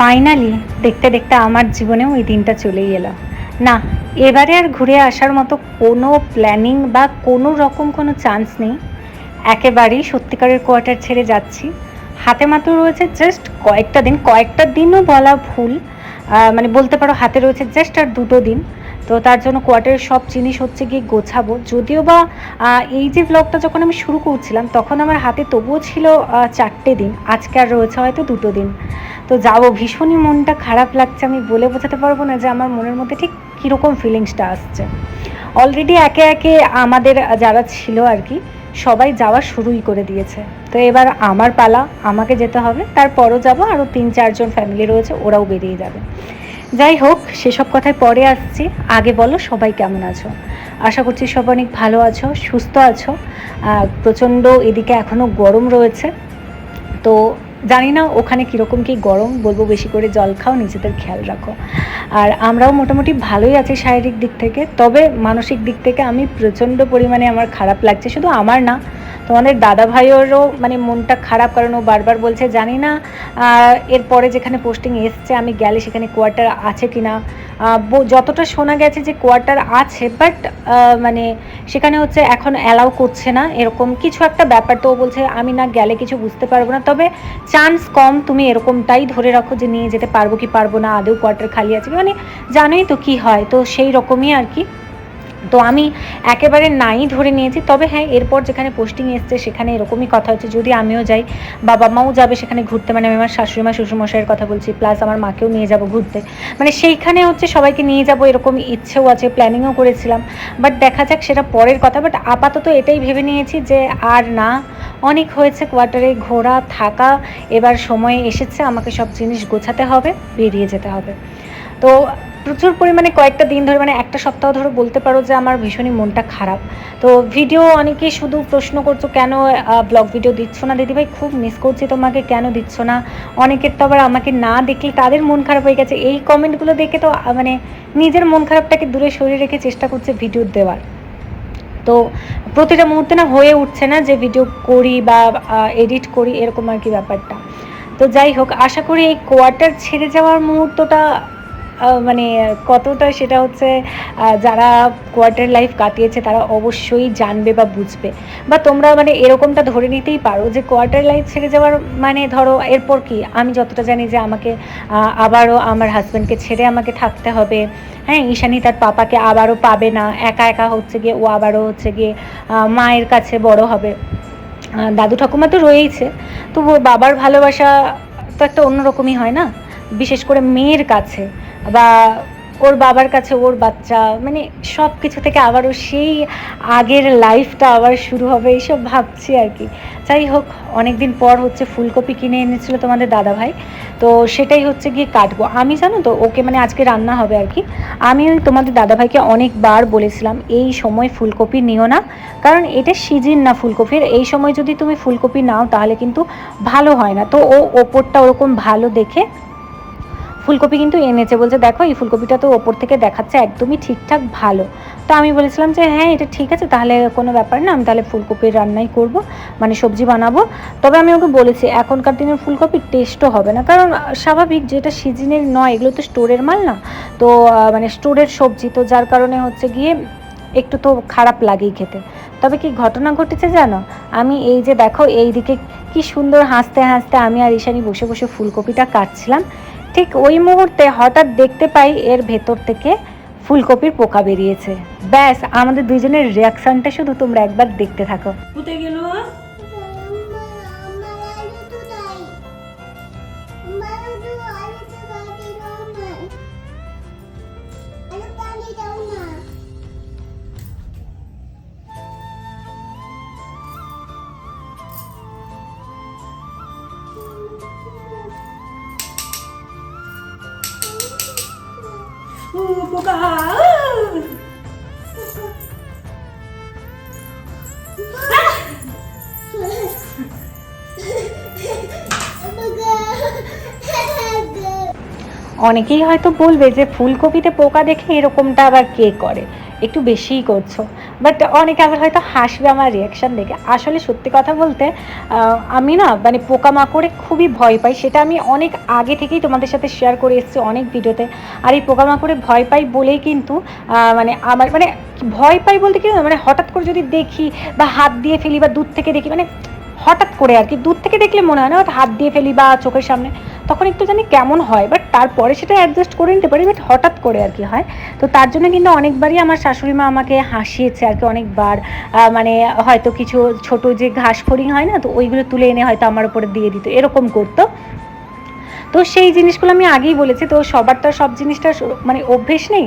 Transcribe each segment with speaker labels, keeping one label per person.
Speaker 1: Finally দেখতে দেখতে আমার জীবনেও ওই দিনটা চলেই এলো। না, এবারে আর ঘুরে আসার মতো কোনো প্ল্যানিং বা কোনো রকম কোনো চান্স নেই। একেবারেই সত্যিকারের কোয়ার্টার ছেড়ে যাচ্ছি। হাতে মাত্র রয়েছে জাস্ট কয়েকটা দিন, কয়েকটা দিনও বলা ভুল। মানে বলতে পারো হাতে রয়েছে জাস্ট আর দুটো দিন। তো তার জন্য কোয়ার্টারের সব জিনিস হচ্ছে গিয়ে গোছাবো। যদিও বা এই যে ব্লগটা যখন আমি শুরু করছিলাম, তখন আমার হাতে তবুও ছিল চারটে দিন। আজকে আর রয়েছে হয়তো দুটো দিন। তো যাব, ভীষণই মনটা খারাপ লাগছে। আমি বলে বোঝাতে পারব না যে আমার মনের মধ্যে ঠিক কীরকম ফিলিংসটা আসছে। অলরেডি একে একে আমাদের যারা ছিল আর কি সবাই যাওয়া শুরুই করে দিয়েছে। তো এবার আমার পালা, আমাকে যেতে হবে, তারপরও যাব, আরও তিন, চারজন ফ্যামিলি রয়েছে, ওরাও বেরিয়ে যাবে। যাই হোক, সেসব কথায় পরে আসছি। আগে বলো, সবাই কেমন আছো? আশা করছি সব অনেক ভালো আছো, সুস্থ আছো। প্রচণ্ড এদিকে এখনও গরম রয়েছে। তো জানি না ওখানে কীরকম কি গরম, বলব বেশি করে জল খাও, নিজেদের খেয়াল রাখো। আর আমরাও মোটামুটি ভালোই আছি শারীরিক দিক থেকে, তবে মানসিক দিক থেকে আমি প্রচণ্ড পরিমাণে আমার খারাপ লাগছে, শুধু আমার না তোমাদের দাদা ভাইয়েরও মানে মনটা খারাপ কারণ ও বারবার বলছে, জানি না এরপরে যেখানে পোস্টিং এসছে, আমি গেলে সেখানে কোয়ার্টার আছে কি না যতটা শোনা গেছে যে কোয়ার্টার আছে বাট মানে সেখানে হচ্ছে এখন অ্যালাউ করছে না, এরকম কিছু একটা ব্যাপার। তো বলছে, আমি না গেলে কিছু বুঝতে পারব না, তবে চান্স কম, তুমি এরকমটাই ধরে রাখো যে নিয়ে যেতে পারব কি পারব না, আদৌ কোয়ার্টার খালি আছে মানে জানোই তো কি হয়, তো সেই রকমই আর কি। তো আমি একেবারে নাই ধরে নিয়েছি। তবে হ্যাঁ এরপর যেখানে পোস্টিং এসছে সেখানে এরকমই কথা হচ্ছে, যদি আমিও যাই বাবা মাও যাবে সেখানে ঘুরতে মানে আমি আমার শাশুড়ি মা শ্বশুরমশাইয়ের কথা বলছি প্লাস আমার মাকেও নিয়ে যাব ঘুরতে। মানে সেইখানে হচ্ছে সবাইকে নিয়ে যাব এরকম ইচ্ছেও আছে প্ল্যানিংও করেছিলাম বাট দেখা যাক সেটা পরের কথা। বাট আপাতত এটাই ভেবে নিয়েছি যে আর না, অনেক হয়েছে কোয়ার্টারে ঘোরা, থাকা, এবার সময় এসেছে, আমাকে সব জিনিস গোছাতে হবে, বেরিয়ে যেতে হবে। তো প্রচুর পরিমাণে কয়েকটা দিন ধরে মানে একটা সপ্তাহ ধরে বলতে পারো যে আমার ভীষণই মনটা খারাপ। তো ভিডিও অনেকেই শুধু প্রশ্ন করছ, কেন ব্লগ ভিডিও দিচ্ছ না? দিদিভাই খুব মিস করছি তোমাকে, কেন দিচ্ছ না? অনেকের তো আবার আমাকে না দেখলে তাদের মন খারাপ হয়ে গেছে। এই কমেন্টগুলো দেখে তো মানে নিজের মন খারাপটাকে দূরে সরিয়ে রেখে চেষ্টা করছে ভিডিও দেওয়ার। তো প্রতিটা মুহূর্তে না হয়ে উঠছে না যে ভিডিও করি বা এডিট করি, এরকম আর কি ব্যাপারটা। তো যাই হোক, আশা করি এই কোয়ার্টার ছেড়ে যাওয়ার মুহূর্তটা মানে কতটা সেটা হচ্ছে যারা কোয়ার্টার লাইফ কাটিয়েছে তারা অবশ্যই জানবে বা বুঝবে। বা তোমরা মানে এরকমটা ধরে নিতেই পারো যে কোয়ার্টার লাইফ ছেড়ে যাওয়ার মানে ধরো এরপর কি? আমি যতটা জানি যে আমাকে আবারও আমার হাজব্যান্ডকে ছেড়ে আমাকে থাকতে হবে। হ্যাঁ ঈশানি তার পাপাকে আবারও পাবে না। একা একা হচ্ছে গিয়ে ও আবারও হচ্ছে গিয়ে মায়ের কাছে বড় হবে। দাদু ঠাকুমা তো রয়েইছে। তবু বাবার ভালোবাসা তো একটা অন্যরকমই হয় না? বিশেষ করে মেয়ের কাছে। বা ওর বাবার কাছে ওর বাচ্চা মানে সব কিছু থেকে আবারও সেই আগের লাইফটা আবার শুরু হবে, এইসব ভাবছি আর কি। যাই হোক অনেক দিন পর হচ্ছে ফুলকপি কিনে এনেছিল তোমাদের দাদা ভাই তো সেটাই হচ্ছে গিয়ে কাটবো। আমি জানো তো, ওকে মানে আজকে রান্না হবে আর কি। আমি ওই তোমাদের দাদাভাইকে অনেকবার বলেছিলাম, এই সময় ফুলকপি নিও না, কারণ এটা সিজন না ফুলকপির। এই সময় যদি তুমি ফুলকপি নাও, তাহলে কিন্তু ভালো হয় না। তো ও ওপরটা ওরকম ভালো দেখে ফুলকপি কিন্তু এনেছে, বলছে, দেখো, এই ফুলকপিটা তো ওপর থেকে দেখাচ্ছে একদমই ঠিকঠাক ভালো। তো আমি বলেছিলাম যে হ্যাঁ এটা ঠিক আছে, তাহলে কোনো ব্যাপার না, আমি তাহলে ফুলকপির রান্নাই করব মানে সবজি বানাবো। তবে আমি ওকে বলেছি, এখনকার দিনের ফুলকপির টেস্টও হবে না, কারণ স্বাভাবিক যেটা সিজনের নয়, এগুলো তো স্টোরের মাল না। তো মানে স্টোরের সবজি, তো যার কারণে হচ্ছে গিয়ে একটু তো খারাপ লাগেই খেতে। তবে কি ঘটনা ঘটেছে জানো? আমি এই যে দেখো এই দিকে কি সুন্দর হাসতে হাসতে আমি আর ঈশানি বসে বসে ফুলকপিটা কাটছিলাম। ঠিক ওই মুহূর্তে হঠাৎ দেখতে পাই এর ভেতর থেকে ফুলকপির পোকা বেরিয়েছে। ব্যাস, আমাদের দুজনের রিয়াকশানটা শুধু তোমরা একবার দেখতে থাকো।
Speaker 2: 뭐가
Speaker 1: অনেকেই হয়তো বলবে যে ফুলকপিতে পোকা দেখে এরকমটা আবার কে করে? একটু বেশিই করছ। বাট অনেকে আবার হয়তো হাসবে আমার রিয়াকশান দেখে। আসলে সত্যি কথা বলতে আমি না মানে পোকামাকড়ে খুবই ভয় পাই। সেটা আমি অনেক আগে থেকেই তোমাদের সাথে শেয়ার করে এসেছি অনেক ভিডিওতে। আর এই পোকামাকড়ে ভয় পাই বলেই কিন্তু মানে আমার মানে ভয় পাই বলতে কি মানে হঠাৎ করে যদি দেখি বা হাত দিয়ে ফেলি বা দূর থেকে দেখি মানে হঠাৎ করে আর কি, দূর থেকে দেখলে মনে হয় না, হয়তো হাত দিয়ে ফেলি বা চোখের সামনে। তখন একটু জানি কেমন হয় বাট তারপরে সেটা অ্যাডজাস্ট করে নিতে পারি বাট হঠাৎ করে আর কি হয়। তো তার জন্য কিন্তু অনেকবারই আমার শাশুড়ি মা আমাকে হাসিয়েছে আর কি অনেকবার। মানে হয়তো কিছু ছোট যে ঘাস ফড়িং হয় না, তো ওইগুলো তুলে এনে হয়তো আমার উপরে দিয়ে দিত, এরকম করতো। তো সেই জিনিসগুলো আমি আগেই বলেছি, তো সবার তো সব জিনিসটা মানে অভ্যেস নেই।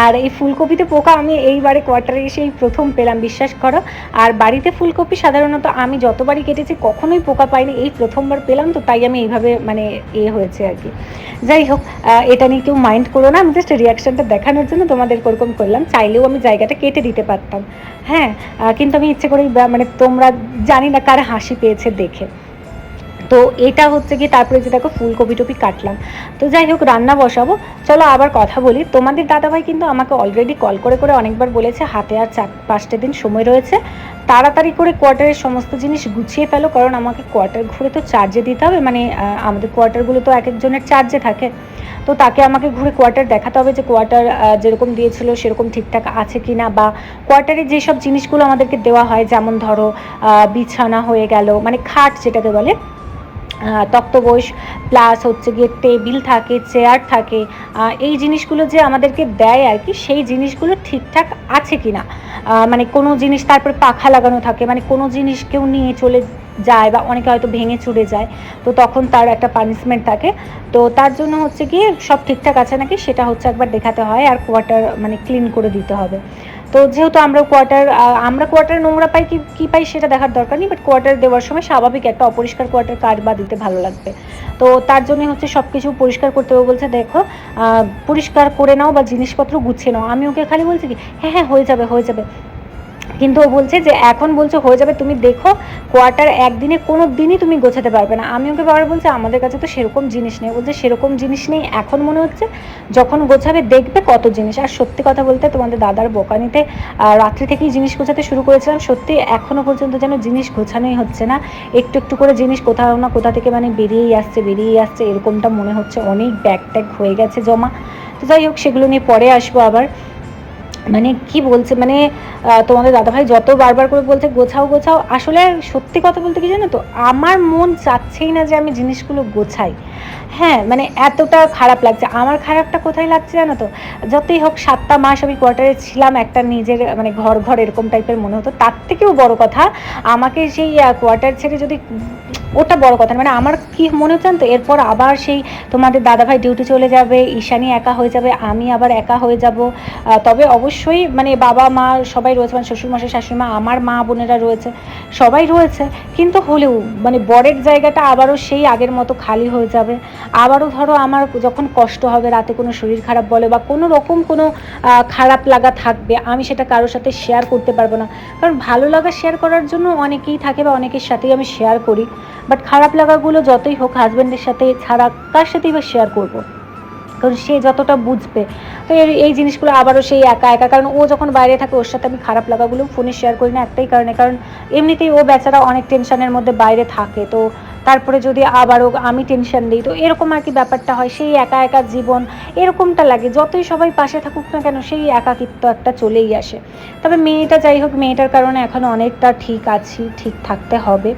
Speaker 1: আর এই ফুলকপিতে পোকা, আমি এইবারে কোয়ার্টারে এসেই প্রথম পেলাম, বিশ্বাস করো। আর বাড়িতে ফুলকপি সাধারণত আমি যতবারই কেটেছি, কখনোই পোকা পাইনি, এই প্রথমবার পেলাম, তো তাই আমি এইভাবে মানে এ হয়েছে আর কি। যাই হোক এটা নিয়ে কেউ মাইন্ড করো না, আমি জাস্ট রিয়াকশনটা দেখানোর জন্য তোমাদের ওরকম করলাম, চাইলেও আমি জায়গাটা কেটে দিতে পারতাম। হ্যাঁ কিন্তু আমি ইচ্ছে করেই মানে তোমরা জানি না কার হাসি পেয়েছে দেখে। তো এটা হচ্ছে কি তারপরে যে দেখো ফুলকপি টপি কাটলাম। তো যাই হোক, রান্না বসাবো। চলো আবার কথা বলি। তোমাদের দাদাভাই কিন্তু আমাকে অলরেডি কল করে করে অনেকবার বলেছে, হাতে আর চার, পাঁচটা দিন সময় রয়েছে। তাড়াতাড়ি করে কোয়ার্টারের সমস্ত জিনিস গুছিয়ে ফেলো, কারণ আমাকে কোয়ার্টার ঘুরে তো চার্জে দিতে হবে। মানে আমাদের কোয়ার্টারগুলো তো এক একজনের চার্জে থাকে। তো তাকে আমাকে ঘুরে কোয়ার্টার দেখাতে হবে যে কোয়ার্টার যেরকম দিয়েছিল, সেরকম ঠিকঠাক আছে কি না বা কোয়ার্টারে যেসব জিনিসগুলো আমাদেরকে দেওয়া হয়, যেমন ধরো বিছানা হয়ে গেল মানে খাট যেটাকে বলে আহ, প্লাস হচ্ছে গিয়ে টেবিল থাকে চেয়ার থাকে এই জিনিসগুলো যে আমাদেরকে দেয় আর কি সেই জিনিসগুলো ঠিকঠাক আছে কি না মানে কোনো জিনিস তারপরে পাখা লাগানো থাকে মানে কোনো জিনিস কেউ নিয়ে চলে যায় বা অনেকে হয়তো ভেঙে চুড়ে যায় তো তখন তার একটা পানিশমেন্ট থাকে। তো তার জন্য হচ্ছে গিয়ে সব ঠিকঠাক আছে নাকি? সেটা হচ্ছে একবার দেখাতে হয় আর কোয়ার্টার মানে ক্লিন করে দিতে হবে। তো যেহেতু আমরা কোয়ার্টার আমরা কোয়ার্টার নোংরা পাই, কি, কী পাই সেটা দেখার দরকার নেই বাট কোয়ার্টার দেওয়ার সময় স্বাভাবিক একটা অপরিষ্কার কোয়ার্টার কার বা দিতে ভালো লাগবে। তো তার জন্য হচ্ছে সব কিছু পরিষ্কার করতে হবে বলছে, দেখো পরিষ্কার করে নাও বা জিনিসপত্র গুছিয়ে নাও। আমি ওকে খালি বলছি কি হ্যাঁ হ্যাঁ হয়ে যাবে হয়ে যাবে। কিন্তু ও বলছে যে এখন বলছে হয়ে যাবে, তুমি দেখো কোয়ার্টার একদিনে কোনো দিনই তুমি গোছাতে পারবে না। আমি ওকে বাবার বলছি, আমাদের কাছে তো সেরকম জিনিস নেই। বলছে, সেরকম জিনিস নেই এখন মনে হচ্ছে যখন গোছাবে দেখবে কত জিনিস। আর সত্যি কথা বলতে তোমাদের দাদার বোকানিতে রাত্রি থেকেই জিনিস গোছাতে শুরু করেছিলাম। সত্যি এখনও পর্যন্ত যেন জিনিস গোছানোই হচ্ছে না। একটু একটু করে জিনিস কোথাও না কোথা থেকে মানে বেরিয়েই আসছে বেরিয়েই আসছে, এরকমটা মনে হচ্ছে। অনেক ব্যাগ ট্যাগ হয়ে গেছে জমা। তো যাই হোক, সেগুলো নিয়ে পরে আসব আবার। মানে কি বলছে মানে তোমাদের দাদাভাই যত বারবার করে বলছে, গোছাও গোছাও, আসলে সত্যি কথা বলতে কি জানো তো, আমার মন চাচ্ছেই না যে আমি জিনিসগুলো গোছাই। হ্যাঁ মানে এতটা খারাপ লাগছে। আমার খারাপটা কোথায় লাগছে জানো তো? যতই হোক সাতটা মাস আমি কোয়ার্টারে ছিলাম একটা নিজের মানে ঘর ঘর এরকম টাইপের মনে হতো। তার থেকেও বড় কথা, আমাকে সেই কোয়ার্টার ছেড়ে যদি ওটা বড় কথা মানে আমার কি মনে হচ্ছে তো? এরপর আবার সেই তোমাদের দাদাভাই ডিউটি চলে যাবে, ঈশানি একা হয়ে যাবে, আমি আবার একা হয়ে যাব। তবে অবশ্যই মানে বাবা, মা সবাই রয়েছে মানে শ্বশুরমশাই শাশুড়ি মা আমার মা বোনেরা রয়েছে, সবাই রয়েছে। কিন্তু হলেও মানে বরের জায়গাটা আবারও সেই আগের মতো খালি হয়ে যাবে। আবারও ধরো আমার যখন কষ্ট হবে, রাতে কোনো শরীর খারাপ বলে বা কোনো রকম কোনো খারাপ লাগা থাকবে, আমি সেটা কারোর সাথে শেয়ার করতে পারব না। কারণ ভালো লাগা শেয়ার করার জন্য অনেকেই থাকে বা অনেকের সাথেই আমি শেয়ার করি। বাট খারাপ লাগাগুলো যতই হোক হাজব্যান্ডের সাথে ছাড়া কার সাথেই বা শেয়ার করব? কারণ সে যতটা বুঝবে। তো এই- জিনিসগুলো আবারও সেই একা একা। কারণ ও যখন বাইরে থাকে, ওর সাথে আমি খারাপ লাগাগুলো ফোনে শেয়ার করি না একটাই কারণে। কারণ এমনিতেই ও বেচারা অনেক টেনশনের মধ্যে বাইরে থাকে। তো তারপরে যদি আবারও আমি টেনশন দিই, তো এরকম আর কি ব্যাপারটা হয়? সেই একা একা জীবন এরকমটা লাগে, যতই সবাই পাশে থাকুক না কেন, সেই একাকিত্ব একটা চলেই আসে। তবে মেয়েটা যাই হোক, মেয়েটার কারণে এখন অনেকটা ঠিক আছি, ঠিক থাকতে হবে।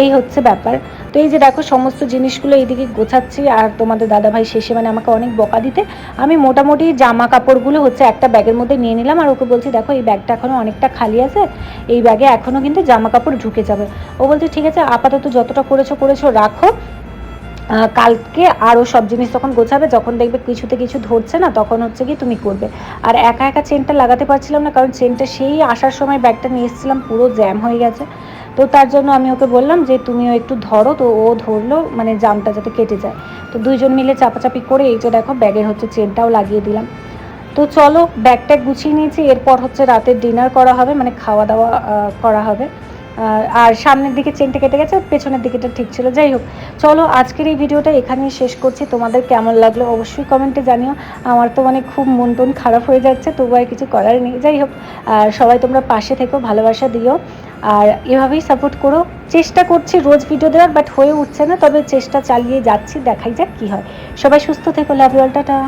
Speaker 1: এই হচ্ছে ব্যাপার। তো এই যে দেখো, সমস্ত জিনিসগুলো এইদিকে গোছাচ্ছি আর তোমাদের দাদাভাই শেষে মানে আমাকে অনেক বকা দিতে। আমি মোটামুটি জামা কাপড়গুলো হচ্ছে একটা ব্যাগের মধ্যে নিয়ে নিলাম আর ওকে বলছি, দেখো, এই ব্যাগটা এখনও অনেকটা খালি আছে। এই ব্যাগে এখনও কিন্তু জামা কাপড় ঢুকে যাবে। ও বলছে, ঠিক আছে, আপাতত যতটা করেছ করেছ, রাখো। কালকে আরও সব জিনিস তখন গোছাবে, যখন দেখবে কিছুতে কিছু ধরছে না, তখন হচ্ছে কি তুমি করবে। আর একা একা চেনটা লাগাতে পারছিলাম না, কারণ চেনটা সেই আসার সময় ব্যাগটা নিয়ে এসেছিলাম, পুরো জ্যাম হয়ে গেছে। তো তার জন্য আমি ওকে বললাম যে তুমিও একটু ধরো, তো ও ধরলো মানে জামটা যাতে কেটে যায়। তো দুইজন মিলে চাপাচাপি করে এই যে দেখো, ব্যাগের হচ্ছে চেনটাও লাগিয়ে দিলাম। তো চলো, ব্যাগটা গুছিয়ে নিয়েছি, এরপর হচ্ছে রাতের ডিনার করা হবে মানে খাওয়া দাওয়া করা হবে। আর সামনের দিকে চেনটা কেটে গেছে, পেছনের দিকেটা ঠিক ছিল। যাই হোক, চলো আজকের এই ভিডিওটা এখানেই শেষ করছি। তোমাদের কেমন লাগল অবশ্যই কমেন্টে জানিও। আমার তো মানে খুব মন টন খারাপ হয়ে যাচ্ছে, তবু আর কিছু করার নেই। যাই হোক, আর সবাই তোমরা পাশে থেকো, ভালোবাসা দিও। আর এভাবেই সাপোর্ট করো। চেষ্টা করছি রোজ ভিডিও দেওয়ার বাট হয়ে উঠছে না, তবে চেষ্টা চালিয়ে যাচ্ছি, দেখাই যাক কী হয়। সবাই সুস্থ থেকো লাভ ইউ টাটা।